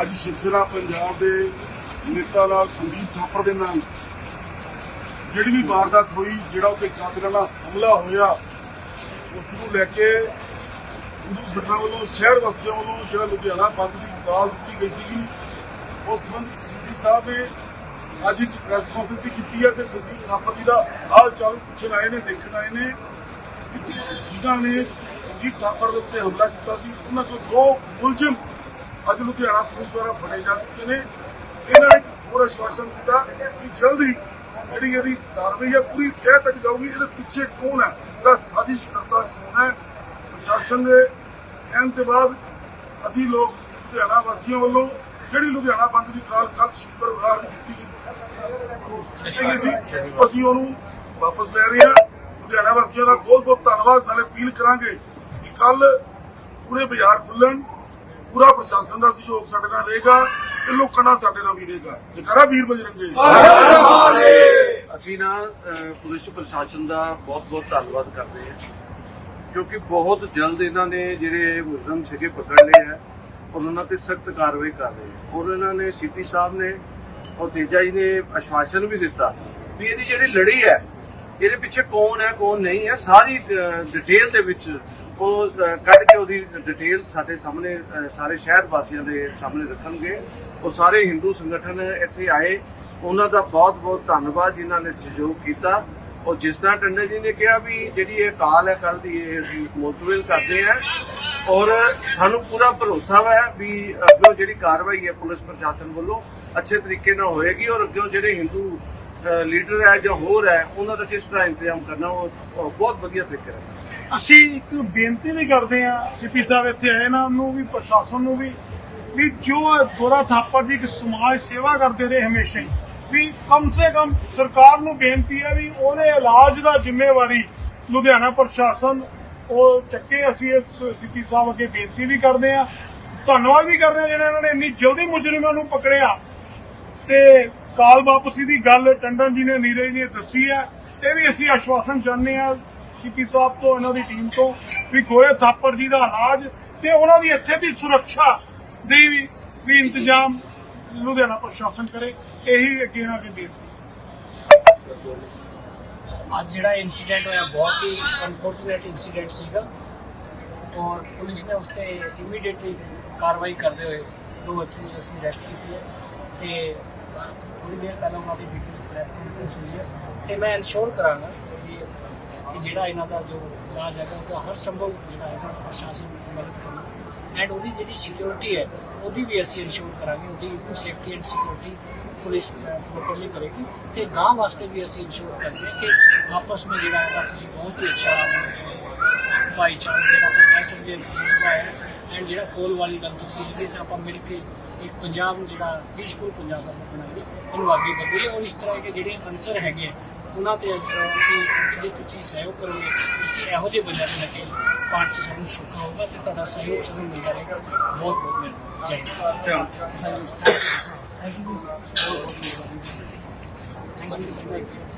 ਅੱਜ ਸ਼ਿਵਸੇਨਾ ਪੰਜਾਬ ਦੇ ਨੇਤਾ ਨਾਲ ਸੰਦੀਪ ਥਾਪਰ ਦੇ ਨਾਲ ਜਿਹੜੀ ਵੀ ਵਾਰਦਾਤ ਹੋਈ, ਜਿਹੜਾ ਉੱਤੇ ਕਾਤਲਾਨਾ ਹਮਲਾ ਹੋਇਆ, ਉਸ ਨੂੰ ਲੈ ਕੇ ਹਿੰਦੂ ਸੰਗਠਨਾਂ ਵੱਲੋਂ, ਸ਼ਹਿਰ ਵਾਸੀਆਂ ਵੱਲੋਂ ਜਿਹੜਾ ਲੁਧਿਆਣਾ ਬੰਦ ਦੀ ਕਾਲ ਦਿੱਤੀ ਗਈ ਸੀਗੀ। ਉਸ ਸੰਬੰਧ ਸੀਪੀ ਸਾਹਿਬ ਨੇ ਅੱਜ ਇੱਕ ਪ੍ਰੈਸ ਕਾਨਫਰੰਸ ਵੀ ਕੀਤੀ ਹੈ ਤੇ ਸੰਦੀਪ ਥਾਪਰ ਜੀ ਦਾ ਹਾਲ ਚਾਲ ਪੁੱਛਣ ਆਏ ਨੇ, ਦੇਖਣ ਆਏ ਨੇ। ਜਿਨ੍ਹਾਂ ਨੇ ਸੰਦੀਪ ਥਾਪਰ ਦੇ ਉੱਤੇ ਹਮਲਾ ਕੀਤਾ ਸੀ, ਉਹਨਾਂ ਚੋਂ ਦੋ ਮੁਲਜ਼ਮ ਅੱਜ ਲੁਧਿਆਣਾ ਪੁਲਿਸ ਦੁਆਰਾ ਫੜੇ ਜਾ ਚੁੱਕੇ ਨੇ। ਇਹਨਾਂ ਨੇ ਇੱਕ ਹੋਰ ਆਸ਼ਵਾਸਨ ਦਿੱਤਾ ਕਿ ਜਲਦੀ ਜਿਹੜੀ ਇਹਦੀ ਕਾਰਵਾਈ ਹੈ, ਪੂਰੀ ਤਹਿ ਤੱਕ ਜਾਊਗੀ। ਇਹਦੇ ਪਿੱਛੇ ਕੌਣ ਹੈ? ਇਹਦਾ ਸਾਜ਼ਿਸ਼ ਕਰਤਾ ਕੌਣ ਹੈ? ਪ੍ਰਸ਼ਾਸਨ ਦੇ ਕਹਿਣ ਤੋਂ ਬਾਅਦ ਅਸੀਂ ਲੋਕ ਲੁਧਿਆਣਾ ਵਾਸੀਆਂ ਵੱਲੋਂ ਜਿਹੜੀ ਲੁਧਿਆਣਾ ਬੰਦ ਦੀ ਕਾਲ ਕੱਲ ਸ਼ੁੱਕਰਵਾਰ ਕੀਤੀ ਗਈ ਅਸੀਂ ਉਹਨੂੰ ਵਾਪਸ ਲੈ ਰਹੇ ਹਾਂ। ਲੁਧਿਆਣਾ ਵਾਸੀਆਂ ਦਾ ਬਹੁਤ ਬਹੁਤ ਧੰਨਵਾਦ। ਨਾਲੇ ਅਪੀਲ ਕਰਾਂਗੇ ਕਿ ਕੱਲ ਪੂਰੇ ਬਾਜ਼ਾਰ ਖੁੱਲਣ ਪੂਰਾ ਪ੍ਰਸ਼ਾਸਨ ਦਾ ਸਹਿਯੋਗ ਸਾਡੇ ਨਾਲ ਰਹੇਗਾ ਤੇ ਲੋਕਾਂ ਨਾਲ ਸਾਡੇ ਨਾਲ ਵੀ ਰਹੇਗਾ। ਜਕਾਰਾ ਵੀਰ ਬਜਰੰਗੇ ਅਸੀਂ ਨਾ ਪੁਲਿਸ ਪ੍ਰਸ਼ਾਸਨ ਦਾ ਬਹੁਤ-ਬਹੁਤ ਧੰਨਵਾਦ ਕਰਦੇ ਹਾਂ। ਕਿਉਂਕਿ ਬਹੁਤ ਜਲਦ ਇਹਨਾਂ ਨੇ ਜਿਹੜੇ ਮੁਜਰਮ ਸੀਗੇ ਪਕੜ ਲਏ ਔਰ ਉਹਨਾਂ ਤੇ ਸਖਤ ਕਾਰਵਾਈ ਕਰ ਰਹੇ ਹੈ। ਔਰ ਇਹਨਾਂ ਨੇ ਸੀਪੀ ਸਾਹਿਬ ਨੇ ਔਰ ਤੇਜਾ ਜੀ ਨੇ ਆਸ਼ਵਾਸਨ ਵੀ ਦਿੱਤਾ ਵੀ ਇਹਦੀ ਜਿਹੜੀ ਲੜੀ ਹੈ ਇਹਦੇ ਪਿੱਛੇ ਕੌਣ ਹੈ ਕੌਣ ਨਹੀਂ ਹੈ ਸਾਰੀ ਡਿਟੇਲ ਦੇ ਵਿੱਚ ਉਹ ਕੱਢ ਕੇ ਉਹਦੀ ਡਿਟੇਲ ਸਾਡੇ ਸਾਹਮਣੇ ਸਾਰੇ ਸ਼ਹਿਰ ਵਾਸੀਆਂ ਦੇ ਸਾਹਮਣੇ ਰੱਖਣਗੇ। ਉਹ ਸਾਰੇ ਹਿੰਦੂ ਸੰਗਠਨ ਇੱਥੇ ਆਏ। ਉਹਨਾਂ ਦਾ ਬਹੁਤ ਬਹੁਤ ਧੰਨਵਾਦ ਜਿਨ੍ਹਾਂ ਨੇ ਸਹਿਯੋਗ ਕੀਤਾ। ਔਰ ਜਿਸ ਤਰ੍ਹਾਂ ਟੰਡੇ ਜੀ ਨੇ ਕਿਹਾ ਵੀ ਜਿਹੜੀ ਇਹ ਕਾਲ ਹੈ ਕੱਲ ਦੀ ਇਹ ਅਸੀਂ ਮੁਲਤਵਿਲ ਕਰਦੇ ਹਾਂ। ਔਰ ਸਾਨੂੰ ਪੂਰਾ ਭਰੋਸਾ ਹੈ ਵੀ ਅੱਗੇ ਜਿਹੜੀ ਕਾਰਵਾਈ ਹੈ ਪੁਲਿਸ ਪ੍ਰਸ਼ਾਸਨ ਵੱਲੋਂ ਅੱਛੇ ਤਰੀਕੇ ਨਾਲ ਹੋਏਗੀ ਔਰ ਅੱਗੇ ਜਿਹੜੇ ਹਿੰਦੂ ਲੀਡਰ ਹੈ ਜਾਂ ਹੋਰ ਹੈ, ਉਹਨਾਂ ਦਾ ਕਿਸ ਤਰ੍ਹਾਂ ਇੰਤਜ਼ਾਮ ਕਰਨਾ, ਉਹ ਉਹ ਬਹੁਤ ਵਧੀਆ ਤਰੀਕੇ ਨਾਲ। ਅਸੀਂ ਇੱਕ ਬੇਨਤੀ ਵੀ ਕਰਦੇ ਹਾਂ ਸੀਪੀ ਸਾਹਿਬ ਇੱਥੇ ਆਏ ਨਾ ਨੂੰ ਵੀ, ਪ੍ਰਸ਼ਾਸਨ ਨੂੰ ਵੀ ਵੀ ਜੋ ਗੋਰਾ ਥਾਪਰ ਜੀ ਇੱਕ ਸਮਾਜ ਸੇਵਾ ਕਰਦੇ ਰਹੇ ਹਮੇਸ਼ਾ ਹੀ, ਵੀ ਕਮ ਸੇ ਕਮ ਸਰਕਾਰ ਨੂੰ ਬੇਨਤੀ ਹੈ ਵੀ ਉਹਦੇ ਇਲਾਜ ਦਾ ਜ਼ਿੰਮੇਵਾਰੀ ਲੁਧਿਆਣਾ ਪ੍ਰਸ਼ਾਸਨ ਉਹ ਚੱਕੇ, ਅਸੀਂ ਇਸ ਸੀਪੀ ਸਾਹਿਬ ਅੱਗੇ ਬੇਨਤੀ ਵੀ ਕਰਦੇ ਹਾਂ, ਧੰਨਵਾਦ ਵੀ ਕਰਦੇ ਹਾਂ ਜਿਹੜਾ ਇਹਨਾਂ ਨੇ ਇੰਨੀ ਜਲਦੀ ਮੁਜਰਮਾਂ ਨੂੰ ਪਕੜਿਆ। ਤੇ ਕਾਲ ਵਾਪਸੀ ਦੀ ਗੱਲ ਟੰਡਨ ਜੀ ਨੇ, ਨੀਰਜ ਜੀ ਨੇ ਦੱਸੀ ਹੈ, ਇਹ ਵੀ ਅਸੀਂ ਆਸ਼ਵਾਸਨ ਚਾਹੁੰਦੇ ਹਾਂ ਸੀਪੀ ਸਾਹਿਬ ਤੋਂ, ਇਹਨਾਂ ਦੀ ਟੀਮ ਤੋਂ, ਵੀ ਗੋਰੇ ਥਾਪਰ ਜੀ ਦਾ ਇਲਾਜ ਤੇ ਉਹਨਾਂ ਦੀ ਇੱਥੇ ਦੀ ਸੁਰੱਖਿਆ ਦੀ ਵੀ ਇੰਤਜ਼ਾਮ ਲੁਧਿਆਣਾ ਪ੍ਰਸ਼ਾਸਨ ਕਰੇ, ਇਹੀ ਅੱਗੇ ਇਹਨਾਂ ਦੀ ਬੇਨਤੀ ਅੱਜ ਜਿਹੜਾ ਇਨਸੀਡੈਂਟ ਹੋਇਆ, ਬਹੁਤ ਹੀ ਅਨਫੋਰਚੂਨੇਟ ਇਨਸੀਡੈਂਟ ਸੀਗਾ। ਔਰ ਪੁਲਿਸ ਨੇ ਉਸ ਤੇ ਇਮੀਡੀਏਟਲੀ ਕਾਰਵਾਈ ਕਰਦੇ ਹੋਏ ਦੋ ਅਕਿਊਜ਼ ਅਸੀਂ ਅਰੈਸਟ ਕੀਤੇ ਤੇ ਥੋੜੀ ਦੇਰ ਪਹਿਲਾਂ ਉਹਨਾਂ ਦੀ ਡਿਟੇਲ ਪ੍ਰੈਸ ਕਾਨਫਰੰਸ ਹੋਈ ਹੈ। ਤੇ ਮੈਂ ਇਨਸ਼ੋਰ ਕਰਾਂਗਾ ਕਿ ਕਿ ਜਿਹੜਾ ਇਹਨਾਂ ਦਾ ਜੋ ਇਲਾਜ ਹੈਗਾ ਉਹਦਾ ਹਰ ਸੰਭਵ ਜਿਹੜਾ ਹੈ ਪ੍ਰਸ਼ਾਸਨ ਮਦਦ ਕਰਨਾ। ਐਂਡ ਉਹਦੀ ਜਿਹੜੀ ਸਿਕਿਉਰਿਟੀ ਹੈ ਉਹਦੀ ਵੀ ਅਸੀਂ ਇਨਸ਼ੋਰ ਕਰਾਂਗੇ ਉਹਦੀ safety and security police properly ਕਰੇਗੀ। ਤੇ ਗਾਂ ਵਾਸਤੇ ਵੀ ਅਸੀਂ ਇਨਸ਼ੋਰ ਕਰਦੇ ਹਾਂ ਕਿ ਆਪਸ ਵਿੱਚ ਜਿਹੜਾ ਹੈਗਾ ਤੁਸੀਂ ਬਹੁਤ ਹੀ ਅੱਛਾ ਭਾਈਚਾਰਾ ਜਿਹੜਾ ਆਪਾਂ ਕਹਿ ਸਕਦੇ ਹਾਂ ਤੁਸੀਂ ਨਿਭਾਇਆ ਐਂਡ ਜਿਹੜਾ ਕੋਲ ਵਾਲੀ ਗੱਲ ਤੁਸੀਂ ਇਹਦੇ 'ਚ ਆਪਾਂ ਮਿਲ ਕੇ ਇੱਕ ਪੰਜਾਬ ਨੂੰ ਜਿਹੜਾ ਪੀਸਫੁਲ ਪੰਜਾਬ ਆਪਾਂ ਬਣਾਈਏ। ਇਹਨੂੰ ਅੱਗੇ ਵਧੀਏ। ਔਰ ਇਸ ਤਰ੍ਹਾਂ ਦੇ ਜਿਹੜੇ ਅਨਸਰ ਹੈਗੇ ਆ, ਉਹਨਾਂ ਤੇ ਅਸੀਂ ਅਸੀਂ ਜੇ ਤੁਸੀਂ ਸਹਿਯੋਗ ਕਰੋਗੇ। ਅਸੀਂ ਇਹੋ ਜਿਹੇ ਬੰਦਿਆਂ ਦੇ ਲੱਗੇ ਪਾਰਟ 'ਚ ਸਾਨੂੰ ਸੁੱਖਾ ਹੋਊਗਾ ਤੇ ਤੁਹਾਡਾ ਸਹਿਯੋਗ ਸਾਨੂੰ ਮਿਲਦਾ ਰਹੇਗਾ। ਬਹੁਤ ਬਹੁਤ ਮਿਹਰਬਾਨੀ। ਜੈ ਹਿੰਦ। Thank you.